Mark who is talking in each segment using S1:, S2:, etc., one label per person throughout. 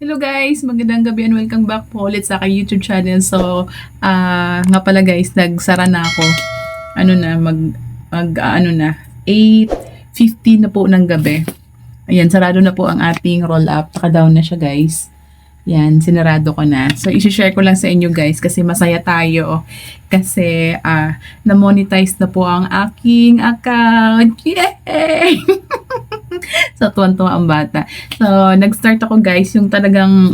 S1: Hello guys, magandang gabi and welcome back po ulit sa aking YouTube channel. So, ah nga pala guys, nagsara na ako. Ano na, mag, mag ah, ano na, 8.50 na po ng gabi. Ayan, sarado na po ang ating roll up. Naka-down na siya guys. Yan, sinarado ko na. So, isi-share ko lang sa inyo guys kasi masaya tayo. Kasi, ah, na-monetize na po ang aking account. Yay! so, tuwan-tuwa ang bata. So, nag-start ako guys, yung talagang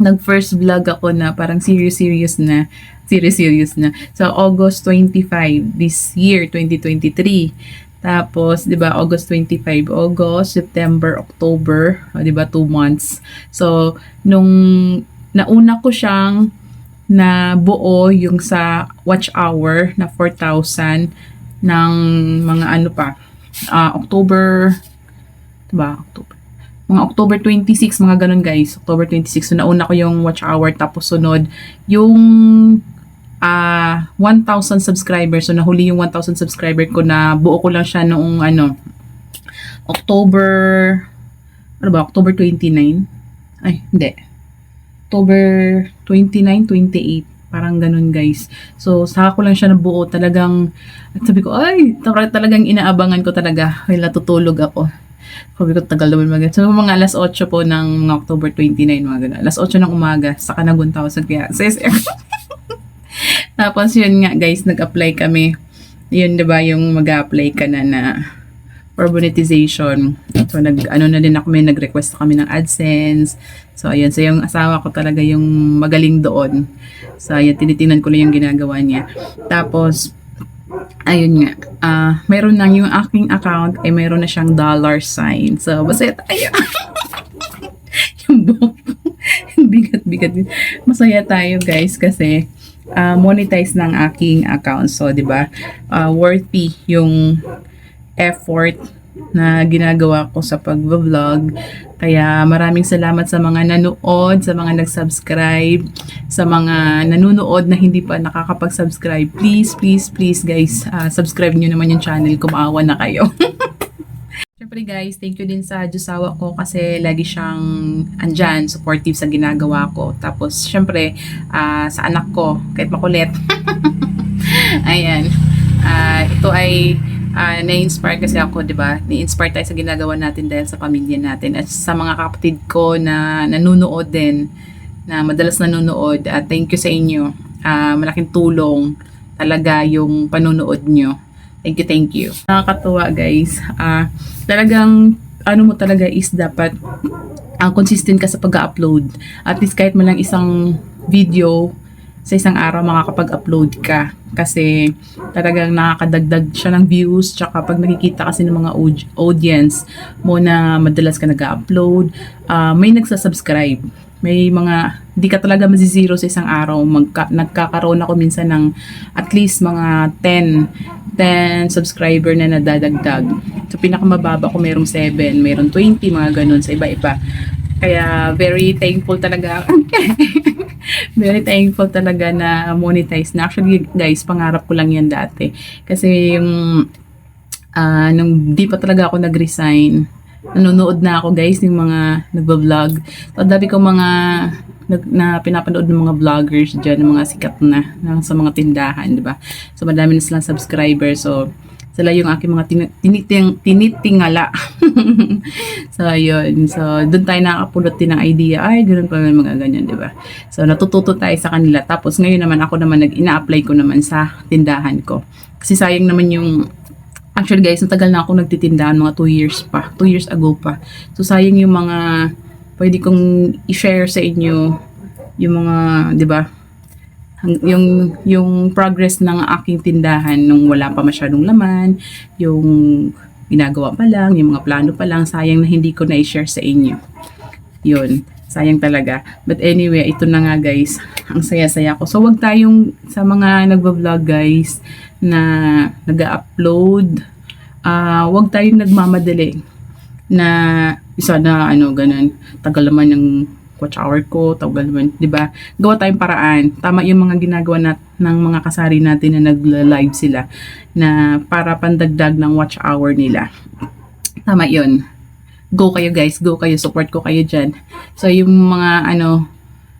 S1: nag-first vlog ako na parang serious-serious na. Serious-serious na. So, August 25 this year, 2023. Tapos, 'di ba, August 25, August, September, October, 'di ba, two months. So, nung nauna ko siyang na buo yung sa watch hour na 4,000 ng mga ano pa, ah, October, 'di ba, October. Mga October 26, mga ganun guys. October 26. So, nauna ko yung watch hour. Tapos, sunod, yung ah 1,000 subscribers. So, nahuli yung 1,000 subscriber ko na buo ko lang siya noong ano, October, ano ba, October 29? Ay, hindi. October 29, 28. Parang ganun, guys. So, saka ko lang siya nabuo. Talagang, at sabi ko, ay, talagang inaabangan ko talaga. Well, natutulog ako. Sabi ko, tagal naman mag So, mga alas 8 po ng October 29, mga ganun. Alas 8 ng umaga, saka nag 1,000 kaya. Sis, Tapos yun nga guys, nag-apply kami. Yun 'di ba yung mag-apply ka na na for monetization. So nag ano na din ako may nag-request kami ng AdSense. So ayun, so yung asawa ko talaga yung magaling doon. So ayun, tinitingnan ko lang yung ginagawa niya. Tapos ayun nga, ah meron na yung aking account ay meron na siyang dollar sign. So masaya tayo. yung buhok bigat-bigat. Masaya tayo guys kasi uh, monetize ng aking account. So, 'di ba? Uh, worthy yung effort na ginagawa ko sa pag-vlog. Kaya maraming salamat sa mga nanood, sa mga nag-subscribe, sa mga nanonood na hindi pa nakakapag-subscribe. Please, please, please guys, uh, subscribe nyo naman yung channel ko. Maawa na kayo. Siyempre guys, thank you din sa Diyosawa ko kasi lagi siyang andyan, supportive sa ginagawa ko. Tapos syempre, ah, sa anak ko, kahit makulit. Ayan. Ah, ito ay ah, na-inspire kasi ako, 'di ba? Na-inspire tayo sa ginagawa natin dahil sa pamilya natin at sa mga kapatid ko na nanunood din na madalas nanonood at thank you sa inyo. Ah, malaking tulong talaga yung panonood nyo. Thank you, thank you. Nakakatuwa guys. Ah, talagang ano mo talaga is dapat ang consistent ka sa pag-upload. At least kahit man lang isang video sa isang araw makakapag-upload ka kasi talagang nakakadagdag siya ng views tsaka pag nakikita kasi ng mga aud- audience mo na madalas ka nag-upload uh, may nagsasubscribe may mga di ka talaga mazizero sa isang araw Magka, nagkakaroon ako minsan ng at least mga 10 10 subscriber na nadadagdag so pinakamababa ko mayroong 7 mayroong 20 mga ganun sa iba-iba kaya very thankful talaga very thankful talaga na monetize na. Actually, guys, pangarap ko lang yan dati. Kasi yung, uh, nung di pa talaga ako nag-resign, nanonood na ako guys yung mga nagba-vlog. So, dami ko mga nag, na pinapanood ng mga vloggers dyan, ng mga sikat na, na sa mga tindahan, di ba? So, madami na silang subscribers. So, sila yung aking mga tin- tiniting, tinitingala. so, ayun. So, doon tayo nakakapulot din ng idea. Ay, ganun pa mga ganyan, di ba? So, natututo tayo sa kanila. Tapos, ngayon naman ako naman, nag ina-apply ko naman sa tindahan ko. Kasi sayang naman yung Actually guys, natagal na ako nagtitindahan, mga 2 years pa. 2 years ago pa. So, sayang yung mga pwede kong i-share sa inyo yung mga, 'di ba? Yung yung progress ng aking tindahan nung wala pa masyadong laman, yung ginagawa pa lang, yung mga plano pa lang, sayang na hindi ko na i-share sa inyo. 'Yun, sayang talaga. But anyway, ito na nga guys, ang saya-saya ko. So wag tayong sa mga nagvo-vlog guys na nag-upload, uh, wag tayong nagmamadali na isa na ano ganun. Tagal naman ng watch hour ko tagal naman 'di ba? Gawa tayong paraan. Tama yung mga ginagawa nat ng mga kasari natin na nagla-live sila na para pandagdag ng watch hour nila. Tama yun. Go kayo guys, go kayo, support ko kayo dyan. So yung mga ano,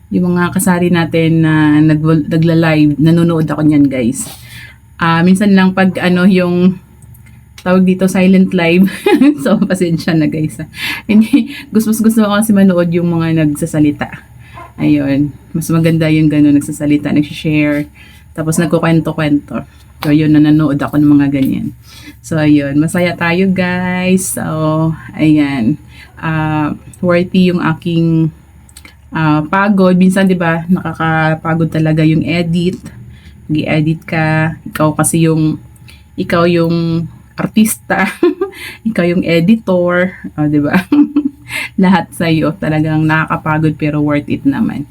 S1: yung mga kasari natin na nag nagla-live, nanonood ako niyan guys. Ah, minsan lang pag ano yung tawag dito silent live. so pasensya na guys. Hindi gusto gusto ko kasi manood yung mga nagsasalita. Ayun, mas maganda yung gano'n nagsasalita, nag-share, tapos nagkukwento-kwento. So, yun, nanonood ako ng mga ganyan. So, ayun, masaya tayo guys. So, ayan, ah worthy yung aking ah, pagod. Minsan, di ba, nakakapagod talaga yung edit. Nag-edit ka. Ikaw kasi yung, ikaw yung artista. ikaw yung editor. O, di ba? Lahat sa'yo talagang nakakapagod pero worth it naman.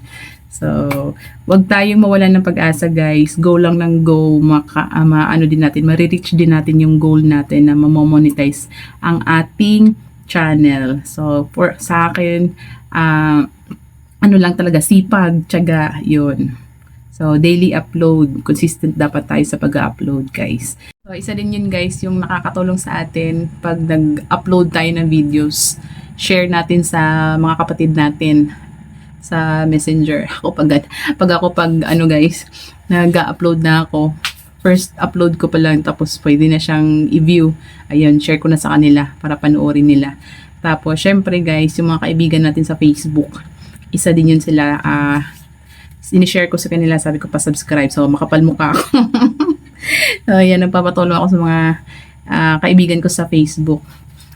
S1: So, wag tayong mawalan ng pag-asa guys. Go lang ng go. Maka, ah, ma- ano din natin, marireach din natin yung goal natin na mamonetize ang ating channel. So, for sa akin, ah, ano lang talaga, sipag, tiyaga, yun. So, daily upload. Consistent dapat tayo sa pag-upload, guys. So, isa din yun, guys, yung nakakatulong sa atin pag nag-upload tayo ng videos. Share natin sa mga kapatid natin sa messenger. Ako pag, pag ako pag, ano guys, nag-upload na ako. First upload ko pa lang, tapos pwede na siyang i-view. Ayun, share ko na sa kanila para panoorin nila. Tapos, syempre guys, yung mga kaibigan natin sa Facebook, isa din yun sila, ah, sinishare ko sa kanila, sabi ko pa subscribe. So, makapal mukha ako. so, yan, nagpapatulong ako sa mga ah, kaibigan ko sa Facebook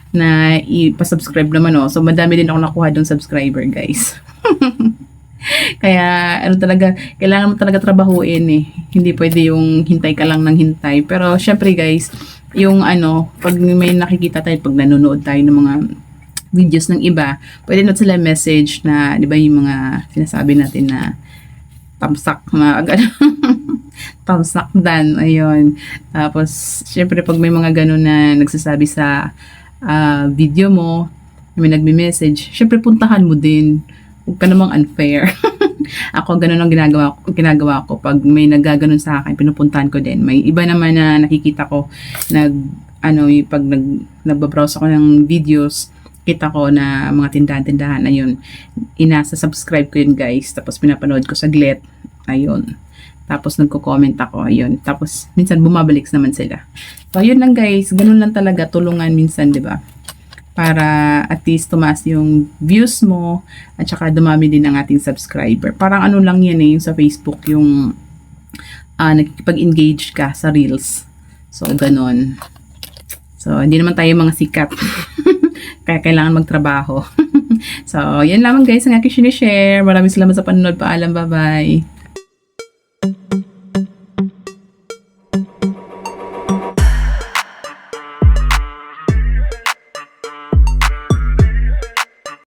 S1: na ipasubscribe naman oh. So, madami din ako nakuha dong subscriber, guys. Kaya, ano talaga, kailangan mo talaga trabahuin eh. Hindi pwede yung hintay ka lang ng hintay. Pero, syempre guys, yung ano, pag may nakikita tayo, pag nanonood tayo ng mga videos ng iba, pwede na sila message na, di ba yung mga sinasabi natin na tamsak na agad. tamsak dan, ayun. Tapos, syempre pag may mga ganun na nagsasabi sa ah, video mo, may nagme-message, syempre puntahan mo din. Huwag ka namang unfair. ako, ganun ang ginagawa ginagawa ko. Pag may naggaganon sa akin, pinupuntahan ko din. May iba naman na nakikita ko, nag, ano, pag nag, nagbabrowse ako ng videos, kita ko na mga tindahan-tindahan, ayun, inasa subscribe ko yun guys, tapos pinapanood ko saglit, ayun. Tapos nagko-comment ako, ayun. Tapos minsan bumabalik naman sila. So, ayun lang guys, ganun lang talaga, tulungan minsan, di ba? Para at least tumaas yung views mo at saka dumami din ang ating subscriber. Parang ano lang yan eh, yung sa Facebook, yung ah nakikipag-engage ka sa Reels. So, ganun. So, hindi naman tayo mga sikat. Kaya kailangan magtrabaho. so, yan lamang guys ang aking sinishare. Maraming salamat sa panonood. Paalam, bye-bye.